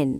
N.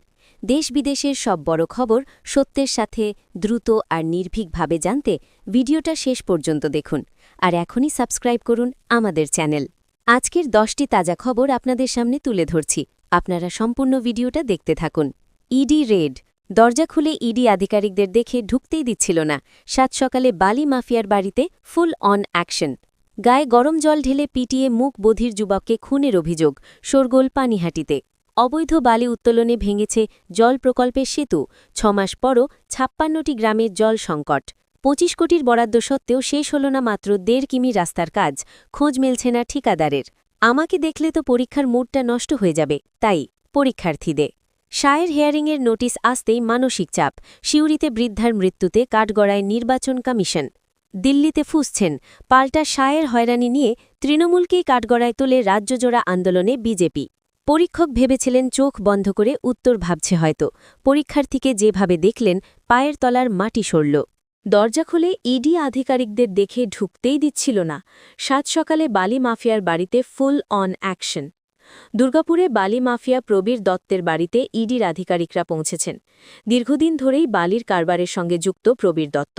দেশ বিদেশের সব বড় খবর সত্যের সাথে দ্রুত আর নির্ভীকভাবে জানতে ভিডিওটা শেষ পর্যন্ত দেখুন আর এখনই সাবস্ক্রাইব করুন আমাদের চ্যানেল। আজকের দশটি তাজা খবর আপনাদের সামনে তুলে ধরছি। আপনারা সম্পূর্ণ ভিডিওটা দেখতে থাকুন। ED raid. দরজা খুলে ইডি আধিকারিকদের দেখে ঢুকতেই দিচ্ছিল না। সাত সকালে বালি মাফিয়ার বাড়িতে ফুল অন অ্যাকশন। গায়ে গরম জল ঢেলে পিটিয়ে মুখ বধির যুবককে খুনের অভিযোগ, শোরগোল পানিহাটিতে। অবৈধ বালি উত্তোলনে ভেঙেছে জল প্রকল্পের সেতু। ছমাস পরও ছাপ্পান্নটি গ্রামের জল সংকট। পঁচিশ কোটির বরাদ্দ সত্ত্বেও শেষ হল না মাত্র দেড় কিমি রাস্তার কাজ। খোঁজ মেলছে না ঠিকাদারের। আমাকে দেখলে তো পরীক্ষার মুডটা নষ্ট হয়ে যাবে, তাই পরীক্ষার্থীদের। শায়ের হেয়ারিংয়ের নোটিশ আসতেই মানসিক চাপ। শিউরিতে বৃদ্ধার মৃত্যুতে কাঠগড়ায় নির্বাচন কমিশন। দিল্লিতে ফুসছেন। পাল্টা শায়ের হয়রানি নিয়ে তৃণমূলকেই কাঠগড়ায় তোলে রাজ্যজোড়া আন্দোলনে বিজেপি। পরীক্ষক ভেবেছিলেন চোখ বন্ধ করে উত্তর ভাবছে হয়তো। পরীক্ষার্থীকে যেভাবে দেখলেন, পায়ের তলার মাটি সরল। দরজা খুলে ইডি আধিকারিকদের দেখে ঢুকতেই দিচ্ছিল না। সাত সকালে বালি মাফিয়ার বাড়িতে ফুল অন অ্যাকশন। দুর্গাপুরে বালি মাফিয়া প্রবীর দত্তের বাড়িতে ইডির আধিকারিকরা পৌঁছেছেন। দীর্ঘদিন ধরেই বালির কারবারের সঙ্গে যুক্ত প্রবীর দত্ত।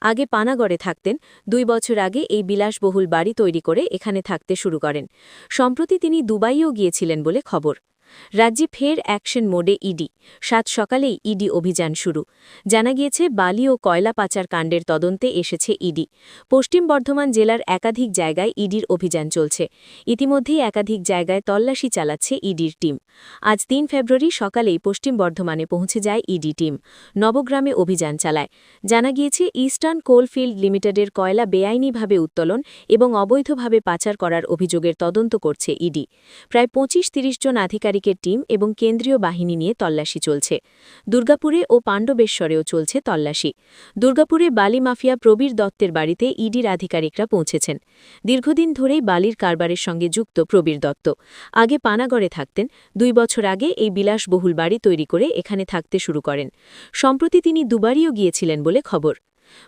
আগে পানাগড়ে থাকতেন, দুই বছর আগে এই বিলাসবহুল বাড়ি তৈরি করে এখানে থাকতে শুরু করেন। সম্প্রতি তিনি দুবাইও গিয়েছিলেন বলে খবর। রাজ্যে ফের অ্যাকশন মোডে ইডি। সাত সকালেই ইডি অভিযান শুরু। জানা গিয়েছে, বালি ও কয়লা পাচার কাণ্ডের তদন্তে এসেছে ইডি। পশ্চিম বর্ধমান জেলার একাধিক জায়গায় ইডির অভিযান চলছে। ইতিমধ্যেই একাধিক জায়গায় তল্লাশি চালাচ্ছে ইডির টিম। আজ তিন ফেব্রুয়ারি সকালেই পশ্চিম বর্ধমানে পৌঁছে যায় ইডি টিম। নবগ্রামে অভিযান চালায়। জানা গিয়েছে, ইস্টার্ন কোলফিল্ড লিমিটেডের কয়লা বেআইনিভাবে উত্তোলন এবং অবৈধভাবে পাচার করার অভিযোগের তদন্ত করছে ইডি। প্রায় পঁচিশ তিরিশ জন আধিকারিকের টিম এবং কেন্দ্রীয় বাহিনী নিয়ে তল্লাশি চলছে। দুর্গাপুরে ও পাণ্ডবেশ্বরেও চলছে তল্লাশি। দুর্গাপুরে বালি মাফিয়া প্রবীর দত্তের বাড়িতে ইডির আধিকারিকরা পৌঁছেছেন। দীর্ঘদিন ধরেই বালির কারবারের সঙ্গে যুক্ত প্রবীর দত্ত। আগে পানাগড়ে থাকতেন। দুই বছর আগে এই বিলাসবহুল বাড়ি তৈরি করে এখানে থাকতে শুরু করেন। সম্প্রতি তিনি দুবারইও গিয়েছিলেন বলে খবর।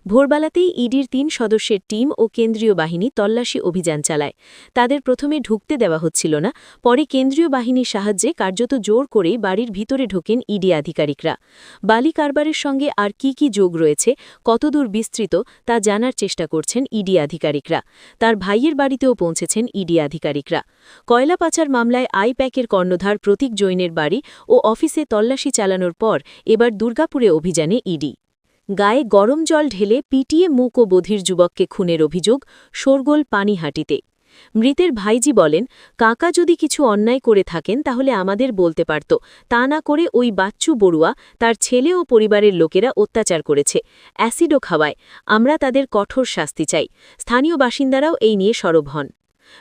ভোরবেলাতেই ইডির তিন সদস্যের টিম ও কেন্দ্রীয় বাহিনী তল্লাশি অভিযান চালায়। তাদের প্রথমে ঢুকতে দেওয়া হচ্ছিল না, পরে কেন্দ্রীয় বাহিনীর সাহায্যে কার্যত জোর করেই বাড়ির ভিতরে ঢোকেন ইডি আধিকারিকরা। বালি কারবারের সঙ্গে আর কি কি যোগ রয়েছে, কতদূর বিস্তৃত, তা জানার চেষ্টা করছেন ইডি আধিকারিকরা। তার ভাইয়ের বাড়িতেও পৌঁছেছেন ইডি আধিকারিকরা। কয়লা পাচার মামলায় আইপ্যাকের কর্ণধার প্রতীক জৈনের বাড়ি ও অফিসে তল্লাশি চালানোর পর এবার দুর্গাপুরে অভিযানে ইডি। গায়ে গরম জল ঢেলে পিটিয়ে মুক ও বধির যুবককে খুনের অভিযোগ শোরগোল পানিহাটিতে। মৃতের ভাইজি বলেন, কাকা যদি কিছু অন্যায় করে থাকেন তাহলে আমাদের বলতে পারত, তা না করে ওই বাচ্চু বড়ুয়া, তার ছেলে ও পরিবারের লোকেরা অত্যাচার করেছে, অ্যাসিডও খাওয়ায়, আমরা তাদের কঠোর শাস্তি চাই। স্থানীয় বাসিন্দারাও এই নিয়ে সরব হন।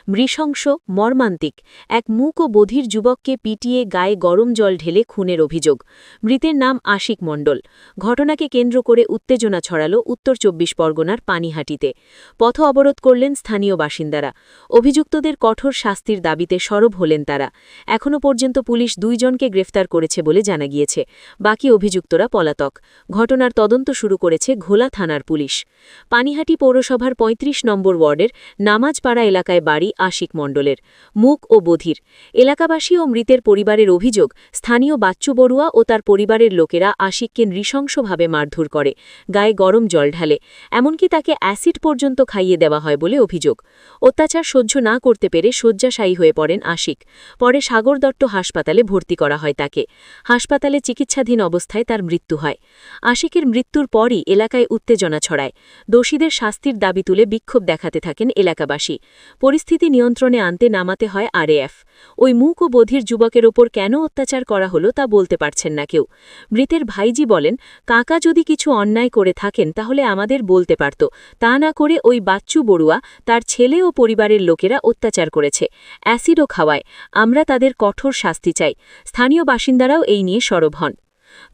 নৃশংস মর্মান্তিক এক মুক ও বধির যুবককে পিটিয়ে গায়ে গরম জল ঢেলে খুনের অভিযোগ। মৃতের নাম আশিক মণ্ডল। ঘটনাকে কেন্দ্র করে উত্তেজনা ছড়াল উত্তর চব্বিশ পরগনার পানিহাটিতে। পথ অবরোধ করলেন স্থানীয় বাসিন্দারা। অভিযুক্তদের কঠোর শাস্তির দাবিতে সরব হলেন তারা। এখনও পর্যন্ত পুলিশ দুইজনকে গ্রেফতার করেছে বলে জানা গিয়েছে। বাকি অভিযুক্তরা পলাতক। ঘটনার তদন্ত শুরু করেছে ঘোলা থানার পুলিশ। পানিহাটি পৌরসভার ৩৫ নম্বর ওয়ার্ডের নামাজপাড়া এলাকায় বাড়ি আশিক মণ্ডলের মুখ ও বধির। এলাকাবাসী ও মৃতের পরিবারের অভিযোগ, স্থানীয় বাচ্চু বড়ুয়া ও তার পরিবারের লোকেরা আশিককে নৃশংসভাবে মারধর করে, গায়ে গরম জল ঢালে, এমনকি তাকে অ্যাসিড পর্যন্ত খাইয়ে দেওয়া হয় বলে অভিযোগ। অত্যাচার সহ্য না করতে পেরে শয্যাশায়ী হয়ে পড়েন আশিক। পরে সাগর দত্ত হাসপাতালে ভর্তি করা হয় তাকে। হাসপাতালে চিকিৎসাধীন অবস্থায় তার মৃত্যু হয়। আশিকের মৃত্যুর পরই এলাকায় উত্তেজনা ছড়ায়। দোষীদের শাস্তির দাবি তুলে বিক্ষোভ দেখাতে থাকেন এলাকাবাসী। পরিস্থিতি নিয়ন্ত্রণে আনতে নামাতে হয় আরএএফ। ওই মুক ও বধির যুবকের ওপর কেন অত্যাচার করা হলো তা বলতে পারছেন না কেউ। মৃতের ভাইজি বলেন, কাকা যদি কিছু অন্যায় করে থাকেন, তাহলে আমাদের বলতে পারত। তা না করে ওই বাচ্চু বড়ুয়া, তার ছেলে ও পরিবারের লোকেরা অত্যাচার করেছে। অ্যাসিডও খাওয়ায়। আমরা তাদের কঠোর শাস্তি চাই। স্থানীয় বাসিন্দারাও এই নিয়ে সরব হন।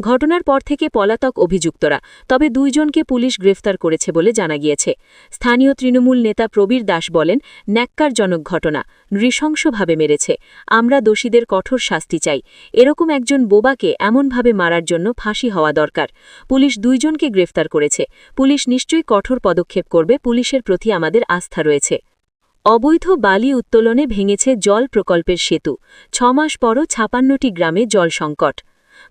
ঘটনার পর থেকে পলাতক অভিযুক্তরা, তবে দুইজনকে পুলিশ গ্রেফতার করেছে বলে জানা গিয়েছে। স্থানীয় তৃণমূল নেতা প্রবীর দাস বলেন, ন্যাক্কারজনক ঘটনা, নৃশংসভাবে মেরেছে। আমরা দোষীদের কঠোর শাস্তি চাই। এরকম একজন বোবাকে এমনভাবে মারার জন্য ফাঁসি হওয়া দরকার। পুলিশ দুইজনকে গ্রেফতার করেছে। পুলিশ নিশ্চয়ই কঠোর পদক্ষেপ করবে। পুলিশের প্রতি আমাদের আস্থা রয়েছে। অবৈধ বালি উত্তোলনে ভেঙেছে জল প্রকল্পের সেতু। ছমাস পরও ছাপান্নটি গ্রামে জল সংকট।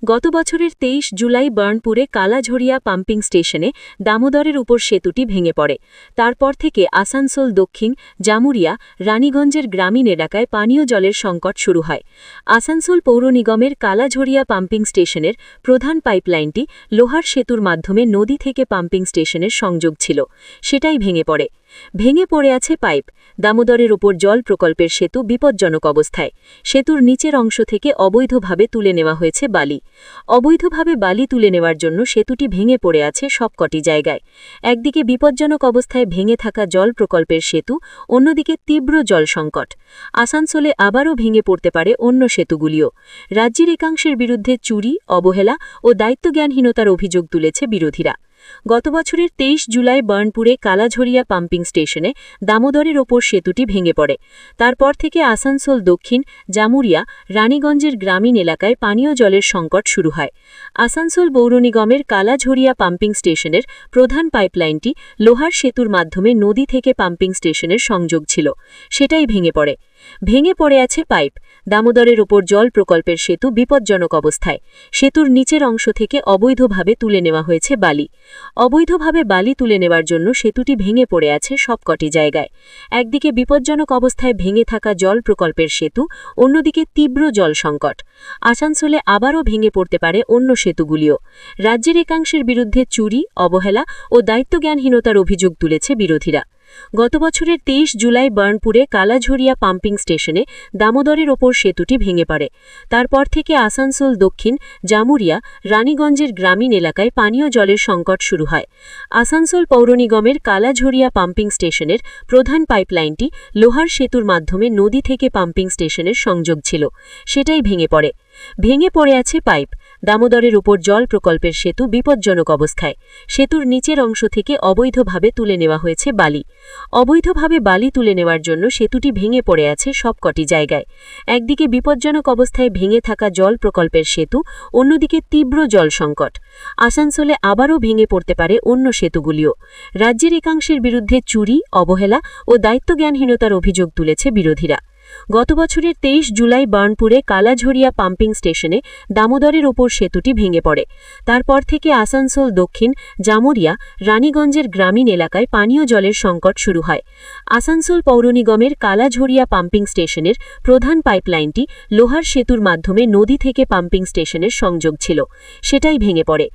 গত বছরের তেইশ জুলাই বার্নপুরে কালাঝরিয়া পাম্পিং স্টেশনে দামোদরের উপর সেতুটি ভেঙে পড়ে। তারপর থেকে আসানসোল, দক্ষিণ, জামুরিয়া, রানীগঞ্জের গ্রামীণ এলাকায় পানীয় জলের সংকট শুরু হয়। আসানসোল পৌর নিগমের কালাঝরিয়া পাম্পিং স্টেশনের প্রধান পাইপলাইনটি লোহার সেতুর মাধ্যমে নদী থেকে পাম্পিং স্টেশনের সংযোগ ছিল। সেটাই ভেঙে পড়ে। ভেঙে পড়ে আছে পাইপ। দামোদরের ওপর জল প্রকল্পের সেতু বিপজ্জনক অবস্থায়। সেতুর নিচের অংশ থেকে অবৈধভাবে তুলে নেওয়া হয়েছে বালি। অবৈধভাবে বালি তুলে নেওয়ার জন্য সেতুটি ভেঙে পড়ে আছে সবকটি জায়গায়। একদিকে বিপজ্জনক অবস্থায় ভেঙে থাকা জল প্রকল্পের সেতু, অন্যদিকে তীব্র জল সংকট। আসানসোলে আবারও ভেঙে পড়তে পারে অন্য সেতুগুলিও। রাজ্যের একাংশের বিরুদ্ধে চুরি, অবহেলা ও দায়িত্বজ্ঞানহীনতার অভিযোগ তুলেছে বিরোধীরা। গত বছরের তেইশ জুলাই বার্নপুরে কালাঝরিয়া পাম্পিং স্টেশনে দামোদরের ওপর সেতুটি ভেঙে পড়ে। তারপর থেকে আসানসোল দক্ষিণ, জামুরিয়া, রানীগঞ্জের গ্রামীণ এলাকায় পানীয় জলের সংকট শুরু হয়। আসানসোল পৌর নিগমের কালাঝরিয়া পাম্পিং স্টেশনের প্রধান পাইপলাইনটি লোহার সেতুর মাধ্যমে নদী থেকে পাম্পিং স্টেশনের সংযোগ ছিল। সেটাই ভেঙে পড়ে। ভেঙে পড়ে আছে পাইপ। দামোদরের ওপর জল প্রকল্পের সেতু বিপজ্জনক অবস্থায়। সেতুর নিচের অংশ থেকে অবৈধভাবে তুলে নেওয়া হয়েছে বালি। অবৈধভাবে বালি তুলে নেওয়ার জন্য সেতুটি ভেঙে পড়ে আছে সবকটি জায়গায়। একদিকে বিপজ্জনক অবস্থায় ভেঙে থাকা জল প্রকল্পের সেতু, অন্যদিকে তীব্র জল সংকট। আসানসোলে আবারও ভেঙে পড়তে পারে অন্য সেতুগুলিও। রাজ্যের একাংশের বিরুদ্ধে চুরি, অবহেলা ও দায়িত্বজ্ঞানহীনতার অভিযোগ তুলেছে বিরোধীরা। গত বছরের তেইশ জুলাই বার্নপুরে কালাঝরিয়া পাম্পিং স্টেশনে দামোদরের ওপর সেতুটি ভেঙে পড়ে। তারপর থেকে আসানসোল দক্ষিণ, জামুরিয়া, রানীগঞ্জের গ্রামীণ এলাকায় পানীয় জলের সংকট শুরু হয়। আসানসোল পৌর নিগমের কালাঝরিয়া পাম্পিং স্টেশনের প্রধান পাইপলাইনটি লোহার সেতুর মাধ্যমে নদী থেকে পাম্পিং স্টেশনের সংযোগ ছিল। সেটাই ভেঙে পড়ে। ভেঙে পড়ে আছে পাইপ। দামোদরের উপর জল প্রকল্পের সেতু বিপজ্জনক অবস্থায়। সেতুর নিচের অংশ থেকে অবৈধভাবে তুলে নেওয়া হয়েছে বালি। অবৈধভাবে বালি তুলে নেওয়ার জন্য সেতুটি ভেঙে পড়ে আছে সবকটি জায়গায়। একদিকে বিপজ্জনক অবস্থায় ভেঙে থাকা জল প্রকল্পের সেতু, অন্যদিকে তীব্র জল সংকট। আসানসোলে আবারও ভেঙে পড়তে পারে অন্য সেতুগুলিও। রাজ্যের একাংশের বিরুদ্ধে চুরি, অবহেলা ও দায়িত্বজ্ঞানহীনতার অভিযোগ তুলেছে বিরোধীরা। গত বছরের তেইশ জুলাই বার্নপুরে কালাঝরিয়া পাম্পিং স্টেশনে দামোদরের ওপর সেতুটি ভেঙে পড়ে। তারপর থেকে আসানসোল দক্ষিণ, জামুরিয়া, রানীগঞ্জের গ্রামীণ এলাকায় পানীয় জলের সংকট শুরু হয়। আসানসোল পৌর নিগমের কালাঝরিয়া পাম্পিং স্টেশনের প্রধান পাইপলাইনটি লোহার সেতুর মাধ্যমে নদী থেকে পাম্পিং স্টেশনের সংযোগ ছিল। সেটাই ভেঙে পড়ে।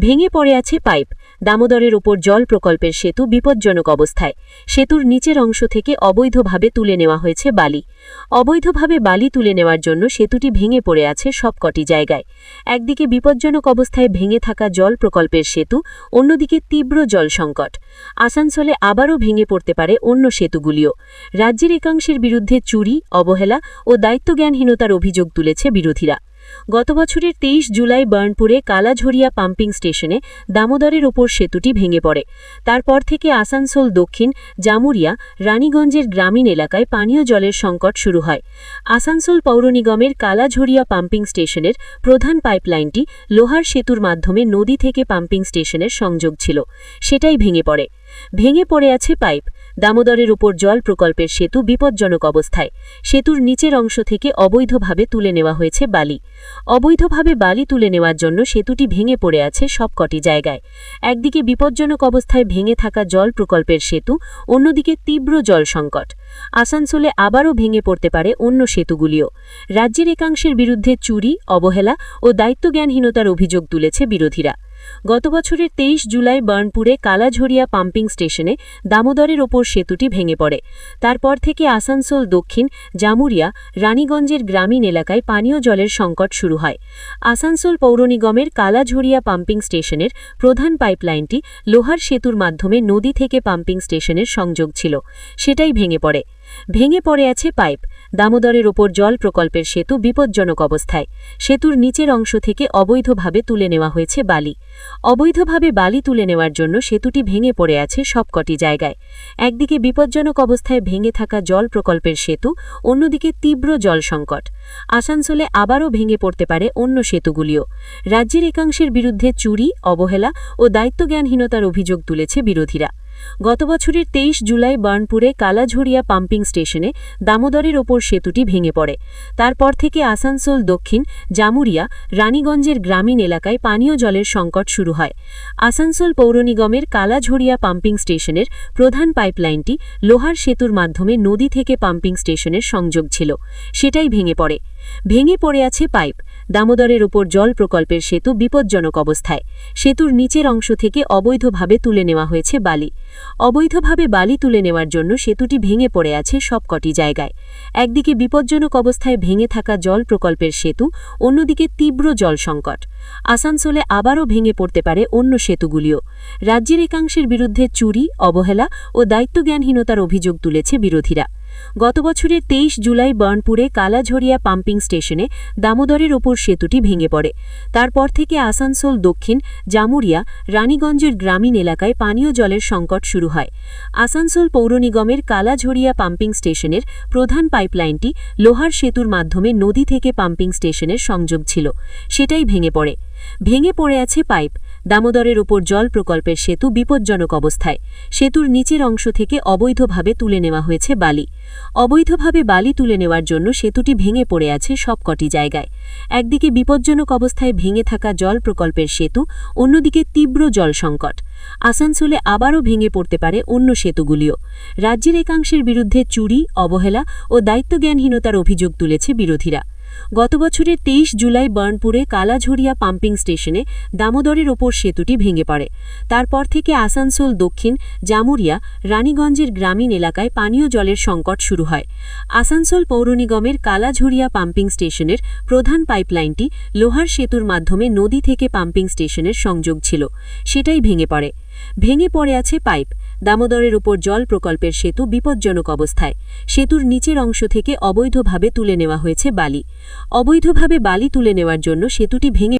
ভেঙে পড়ে আছে পাইপ। দামোদরের ওপর জল প্রকল্পের সেতু বিপজ্জনক অবস্থায়। সেতুর নিচের অংশ থেকে অবৈধভাবে তুলে নেওয়া হয়েছে বালি। অবৈধভাবে বালি তুলে নেওয়ার জন্য সেতুটি ভেঙে পড়ে আছে সবকটি জায়গায়। একদিকে বিপজ্জনক অবস্থায় ভেঙে থাকা জল প্রকল্পের সেতু, অন্যদিকে তীব্র জল সংকট। আসানসোলে আবারও ভেঙে পড়তে পারে অন্য সেতুগুলিও। রাজ্যের একাংশের বিরুদ্ধে চুরি, অবহেলা ও দায়িত্বজ্ঞানহীনতার অভিযোগ তুলেছে বিরোধীরা। গত বছরের তেইশ জুলাই বার্নপুরে কালাঝরিয়া পাম্পিং স্টেশনে দামোদরের ওপর সেতুটি ভেঙে পড়ে। তারপর থেকে আসানসোল দক্ষিণ, জামুরিয়া, রানীগঞ্জের গ্রামীণ এলাকায় পানীয় জলের সংকট শুরু হয়। আসানসোল পৌর নিগমের কালাঝরিয়া পাম্পিং স্টেশনের প্রধান পাইপলাইনটি লোহার সেতুর মাধ্যমে নদী থেকে পাম্পিং স্টেশনের সংযোগ ছিল। সেটাই ভেঙে পড়ে। ভেঙে পড়ে আছে পাইপ। দামোদরের উপর জল প্রকল্পের সেতু বিপজ্জনক অবস্থায়। সেতুর নিচের অংশ থেকে অবৈধভাবে তুলে নেওয়া হয়েছে বালি। অবৈধভাবে বালি তুলে নেওয়ার জন্য সেতুটি ভেঙে পড়ে আছে সবকটি জায়গায়। একদিকে বিপজ্জনক অবস্থায় ভেঙে থাকা জল প্রকল্পের সেতু, অন্যদিকে তীব্র জল সংকট। আসানসোলে আবারও ভেঙে পড়তে পারে অন্য সেতুগুলিও। রাজ্যের একাংশের বিরুদ্ধে চুরি, অবহেলা ও দায়িত্বজ্ঞানহীনতার অভিযোগ তুলেছে বিরোধীরা। গত বছরের তেইশ জুলাই বার্নপুরে কালাঝরিয়া পাম্পিং স্টেশনে দামোদরের ওপর সেতুটি ভেঙে পড়ে। তারপর থেকে আসানসোল দক্ষিণ, জামুরিয়া, রানীগঞ্জের গ্রামীণ এলাকায় পানীয় জলের সংকট শুরু হয়। আসানসোল পৌর নিগমের কালাঝরিয়া পাম্পিং স্টেশনের প্রধান পাইপলাইনটি লোহার সেতুর মাধ্যমে নদী থেকে পাম্পিং স্টেশনের সংযোগ ছিল। সেটাই ভেঙে পড়ে। ভেঙে পড়ে আছে পাইপ। দামোদরের ওপর জল প্রকল্পের সেতু বিপজ্জনক অবস্থায়। সেতুর নিচের অংশ থেকে অবৈধভাবে তুলে নেওয়া হয়েছে বালি। অবৈধভাবে বালি তুলে নেওয়ার জন্য সেতুটি ভেঙে পড়ে আছে সবকটি জায়গায়। একদিকে বিপজ্জনক অবস্থায় ভেঙে থাকা জল প্রকল্পের সেতু, অন্যদিকে তীব্র জল সংকট। আসানসোলে আবারও ভেঙে পড়তে পারে অন্য সেতুগুলিও। রাজ্যের একাংশের বিরুদ্ধে চুরি, অবহেলা ও দায়িত্বজ্ঞানহীনতার অভিযোগ তুলেছে বিরোধীরা। গত বছরের তেইশ জুলাই বার্নপুরে কালাঝরিয়া পাম্পিং স্টেশনে দামোদরের ওপর সেতুটি ভেঙে পড়ে। তারপর থেকে আসানসোল দক্ষিণ, জামুরিয়া, রানীগঞ্জের গ্রামীণ এলাকায় পানীয় জলের সংকট শুরু হয়। আসানসোল পৌর নিগমের কালাঝরিয়া পাম্পিং স্টেশনের প্রধান পাইপলাইনটি লোহার সেতুর মাধ্যমে নদী থেকে পাম্পিং স্টেশনের সংযোগ ছিল। সেটাই ভেঙে পড়ে। ভেঙে পড়ে আছে পাইপ। দামোদরের ওপর জল প্রকল্পের সেতু বিপজ্জনক অবস্থায়। সেতুর নিচের অংশ থেকে অবৈধভাবে তুলে নেওয়া হয়েছে বালি। অবৈধভাবে বালি তুলে নেওয়ার জন্য সেতুটি ভেঙে পড়ে আছে সবকটি জায়গায়। একদিকে বিপজ্জনক অবস্থায় ভেঙে থাকা জল প্রকল্পের সেতু, অন্যদিকে তীব্র জল সংকট। আসানসোলে আবারও ভেঙে পড়তে পারে অন্য সেতুগুলিও। রাজ্যের একাংশের বিরুদ্ধে চুরি, অবহেলা ও দায়িত্বজ্ঞানহীনতার অভিযোগ তুলেছে বিরোধীরা। গত বছরের তেইশ জুলাই বার্নপুরে কালাঝরিয়া পাম্পিং স্টেশনে দামোদরের ওপর সেতুটি ভেঙে পড়ে। তারপর থেকে আসানসোল দক্ষিণ, জামুরিয়া, রানীগঞ্জের গ্রামীণ এলাকায় পানীয় জলের সংকট শুরু হয়। আসানসোল পৌর নিগমের কালাঝরিয়া পাম্পিং স্টেশনের প্রধান পাইপলাইনটি লোহার সেতুর মাধ্যমে নদী থেকে পাম্পিং স্টেশনের সংযোগ ছিল। সেটাই ভেঙে পড়ে। ভেঙে পড়ে আছে পাইপ। দামোদরের ওপর জল প্রকল্পের সেতু বিপজ্জনক অবস্থায়। সেতুর নিচের অংশ থেকে অবৈধভাবে তুলে নেওয়া হয়েছে বালি। অবৈধভাবে বালি তুলে নেওয়ার জন্য সেতুটি ভেঙে পড়ে আছে সবকটি জায়গায়। একদিকে বিপজ্জনক অবস্থায় ভেঙে থাকা জল প্রকল্পের সেতু, অন্যদিকে তীব্র জল সংকট। আসানসোলে আবারও ভেঙে পড়তে পারে অন্য সেতুগুলিও। রাজ্যের একাংশের বিরুদ্ধে চুরি, অবহেলা ও দায়িত্বজ্ঞানহীনতার অভিযোগ তুলেছে বিরোধীরা। গত বছরের তেইশ জুলাই বার্নপুরে কালাঝরিয়া পাম্পিং স্টেশনে দামোদরের ওপর সেতুটি ভেঙে পড়ে। তারপর থেকে আসানসোল দক্ষিণ, জামুরিয়া, রানীগঞ্জের গ্রামীণ এলাকায় পানীয় জলের সংকট শুরু হয়। আসানসোল পৌর নিগমের কালাঝরিয়া পাম্পিং স্টেশনের প্রধান পাইপলাইনটি লোহার সেতুর মাধ্যমে নদী থেকে পাম্পিং স্টেশনের সংযোগ ছিল। সেটাই ভেঙে পড়ে। ভেঙে পড়ে আছে পাইপ। দামোদরের উপর জল প্রকল্পের সেতু বিপজ্জনক অবস্থায়। সেতুর নিচের অংশ থেকে অবৈধভাবে তুলে নেওয়া হয়েছে বালি। অবৈধভাবে বালি তুলে নেওয়ার জন্য সেতুটি ভেঙে